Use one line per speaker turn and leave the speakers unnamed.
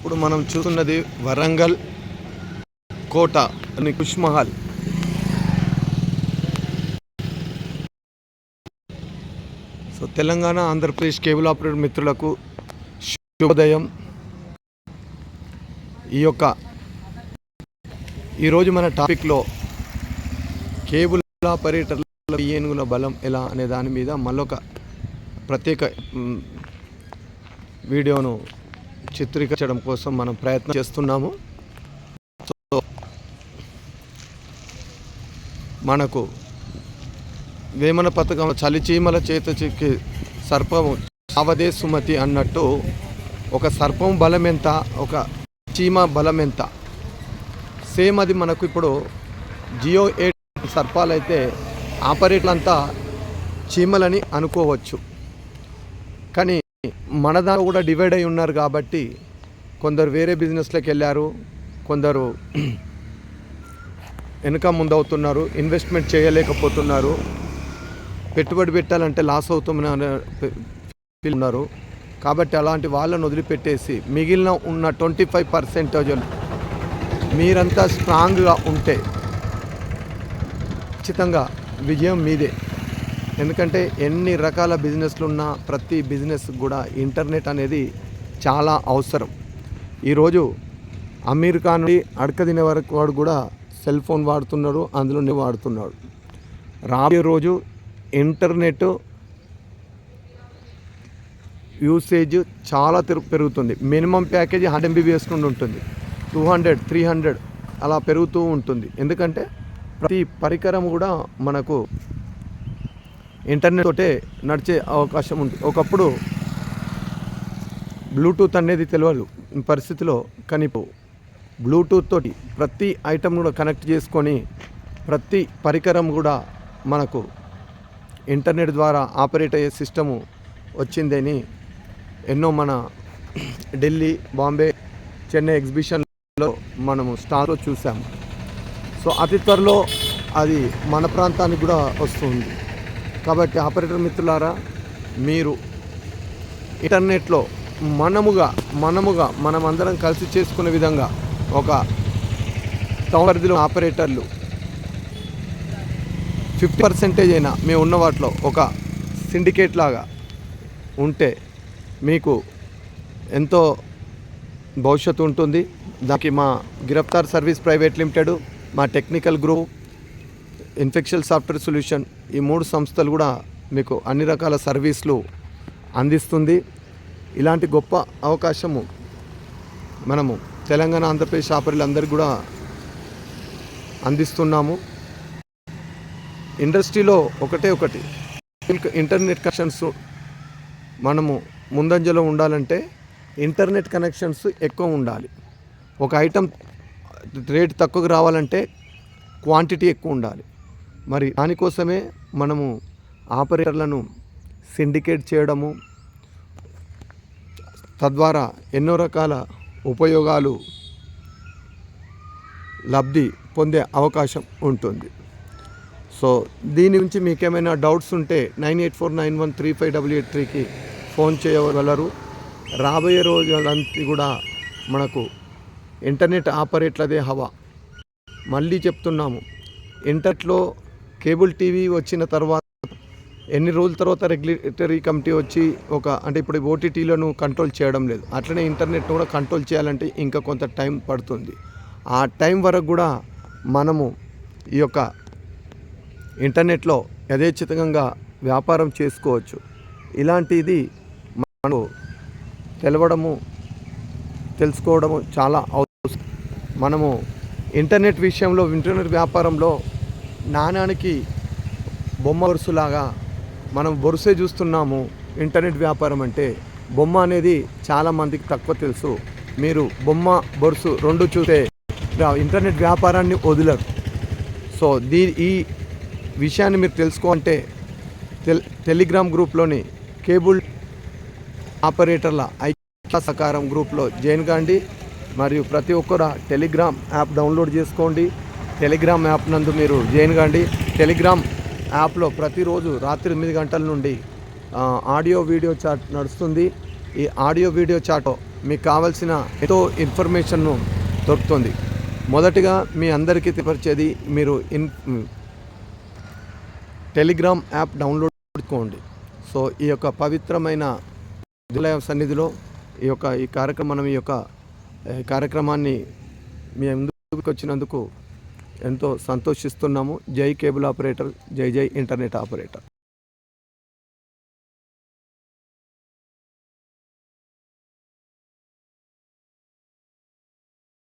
ఇప్పుడు మనం చూస్తున్నది వరంగల్ కోట అని Khush Mahal. So Telangana Andhra Pradesh cable operator మిత్రులకు శుభోదయం. ఈ యొక్క ఈరోజు మన టాపిక్లో కేబుల్ ఆపరేటర్ల ఏనుగుల బలం ఎలా అనే దాని మీద మళ్ళొక ప్రత్యేక వీడియోను చిత్రీకరించడం కోసం మనం ప్రయత్నం చేస్తున్నాము. సో మనకు వేమన పథకం చలిచీమల చేత చిక్కి సర్పము చావదే సుమతి అన్నట్టు ఒక సర్పం బలం ఎంత ఒక చీమ బలం ఎంత? సేమ్ అది మనకు ఇప్పుడు జియో ఎయిట్ సర్పాలైతే ఆపరేట్లంతా చీమలని అనుకోవచ్చు. కానీ మన దాంట్లో కూడా డివైడ్ అయి ఉన్నారు కాబట్టి కొందరు వేరే బిజినెస్లోకి వెళ్ళారు కొందరు వెనుక ముందవుతున్నారు ఇన్వెస్ట్మెంట్ చేయలేకపోతున్నారు పెట్టుబడి పెట్టాలంటే లాస్ అవుతామని ఉన్నారు. కాబట్టి అలాంటి వాళ్ళను వదిలిపెట్టేసి మిగిలిన ఉన్న ట్వంటీ ఫైవ్ పర్సెంటేజ్ మీరంతా స్ట్రాంగ్గా ఉంటే ఖచ్చితంగా విజయం మీదే. ఎందుకంటే ఎన్ని రకాల బిజినెస్లు ఉన్నా ప్రతి బిజినెస్ కూడా ఇంటర్నెట్ అనేది చాలా అవసరం. ఈరోజు అమీర్ ఖాన్ నుండి అడక తినే వరకు వాడు కూడా సెల్ ఫోన్ వాడుతున్నాడు అందులోనే వాడుతున్నాడు. రాబోయే రోజు ఇంటర్నెట్ యూసేజ్ చాలా పెరుగుతుంది. మినిమం ప్యాకేజీ హండ్రెడ్ ఎంబీబీఎస్ నుండి ఉంటుంది. టూ హండ్రెడ్ త్రీ హండ్రెడ్ అలా పెరుగుతూ ఉంటుంది. ఎందుకంటే ప్రతి పరికరం కూడా మనకు ఇంటర్నెట్ తోటే నడిచే అవకాశం ఉంది. ఒకప్పుడు బ్లూటూత్ అనేది తెలియదు పరిస్థితిలో కానీ బ్లూటూత్ తోటి ప్రతి ఐటమ్ కూడా కనెక్ట్ చేసుకొని ప్రతి పరికరం కూడా మనకు ఇంటర్నెట్ ద్వారా ఆపరేట్ అయ్యే సిస్టము వచ్చిందని ఎన్నో మన ఢిల్లీ బాంబే చెన్నై ఎగ్జిబిషన్లో మనము స్టార్లో చూసాము. సో అతి త్వరలో అది మన ప్రాంతానికి కూడా వస్తుంది. కాబట్టి ఆపరేటర్ మిత్రులారా మీరు ఇంటర్నెట్లో మనముగా మనముగా మనమందరం కలిసి చేసుకునే విధంగా ఒక టౌన్ పరిధిలో ఆపరేటర్లు ఫిఫ్టీ పర్సెంటేజ్ అయినా మేము ఉన్న వాటిలో ఒక సిండికేట్ లాగా ఉంటే మీకు ఎంతో భవిష్యత్తు ఉంటుంది. దానికి మా గిరఫ్తార్ సర్వీస్ ప్రైవేట్ లిమిటెడ్ మా technical group infection software solution ఈ మూడు సంస్థలు కూడా మీకు అన్ని రకాల సర్వీసులు అందిస్తుంది. ఇలాంటి గొప్ప అవకాశము మనము తెలంగాణ ఆంధ్రప్రదేశ్ ఆపరేటర్లందరికీ కూడా అందిస్తున్నాము. ఇండస్ట్రీలో ఒకటే ఒకటి ఇంటర్నెట్ కనెక్షన్స్ మనము ముందంజలో ఉండాలంటే ఇంటర్నెట్ కనెక్షన్స్ ఎక్కువ ఉండాలి. ఒక ఐటమ్ రేట్ తక్కువకు రావాలంటే క్వాంటిటీ ఎక్కువ ఉండాలి. మరి దానికోసమే మనము ఆపరేటర్లను సిండికేట్ చేయడము తద్వారా ఎన్నో రకాల ఉపయోగాలు లబ్ధి పొందే అవకాశం ఉంటుంది. సో దీని నుంచి మీకు ఏమైనా డౌట్స్ ఉంటే nine eight four nine one three five double eight త్రీకి ఫోన్ చేయగలరు. రాబోయే రోజులంతా కూడా మనకు ఇంటర్నెట్ ఆపరేట్లదే హవా. మళ్ళీ చెప్తున్నాము ఇంటర్నెట్లో కేబుల్ టీవీ వచ్చిన తర్వాత ఎన్ని రోజుల తర్వాత రెగ్యులేటరీ కమిటీ వచ్చి ఒక అంటే ఇప్పుడు ఓటీటీలను కంట్రోల్ చేయడం లేదు. అట్లనే ఇంటర్నెట్ కూడా కంట్రోల్ చేయాలంటే ఇంకా కొంత టైం పడుతుంది. ఆ టైం వరకు కూడా మనము ఈ యొక్క ఇంటర్నెట్లో యథేచ్ఛితంగా వ్యాపారం చేసుకోవచ్చు. ఇలాంటిది మనకు తెలవడము తెలుసుకోవడము చాలా అవసరం. మనము ఇంటర్నెట్ విషయంలో ఇంటర్నెట్ వ్యాపారంలో నాణానికి బొమ్మ వరుసలాగా మనం బొరుసే చూస్తున్నాము ఇంటర్నెట్ వ్యాపారం అంటే. బొమ్మ అనేది చాలామందికి తక్కువ తెలుసు. మీరు బొమ్మ బొరుసు రెండు చూస్తే ఇంటర్నెట్ వ్యాపారాన్ని వదిలరు. సో దీ ఈ విషయాన్ని మీరు తెలుసుకోవాలంటే టెల్ టెలిగ్రామ్ గ్రూప్లోని కేబుల్ ఆపరేటర్ల ఐక్య సకారం గ్రూప్లో జాయిన్ కాండి. మరియు ప్రతి ఒక్కరు టెలిగ్రామ్ యాప్ డౌన్లోడ్ చేసుకోండి. టెలిగ్రామ్ యాప్ నందు మీరు జాయిన్ కాండి. టెలిగ్రామ్ యాప్లో ప్రతిరోజు రాత్రి ఎనిమిది గంటల నుండి ఆడియో వీడియో చాట్ నడుస్తుంది. ఈ ఆడియో వీడియో చాట్ మీకు కావాల్సిన ఎంతో ఇన్ఫర్మేషన్ను దొరుకుతుంది. మొదటిగా మీ అందరికీ తెపరిచేది మీరు ఇన్ టెలిగ్రామ్ యాప్ డౌన్లోడ్ చేసుకోండి. సో ఈ యొక్క పవిత్రమైన దేవాలయ సన్నిధిలో ఈ యొక్క ఈ కార్యక్రమం మనం ఈ యొక్క కార్యక్రమాన్ని మీ ముందుకు వచ్చినందుకు ఎంతో సంతోషిస్తున్నాము. జై కేబుల్ ఆపరేటర్ జై జై ఇంటర్నెట్ ఆపరేటర్.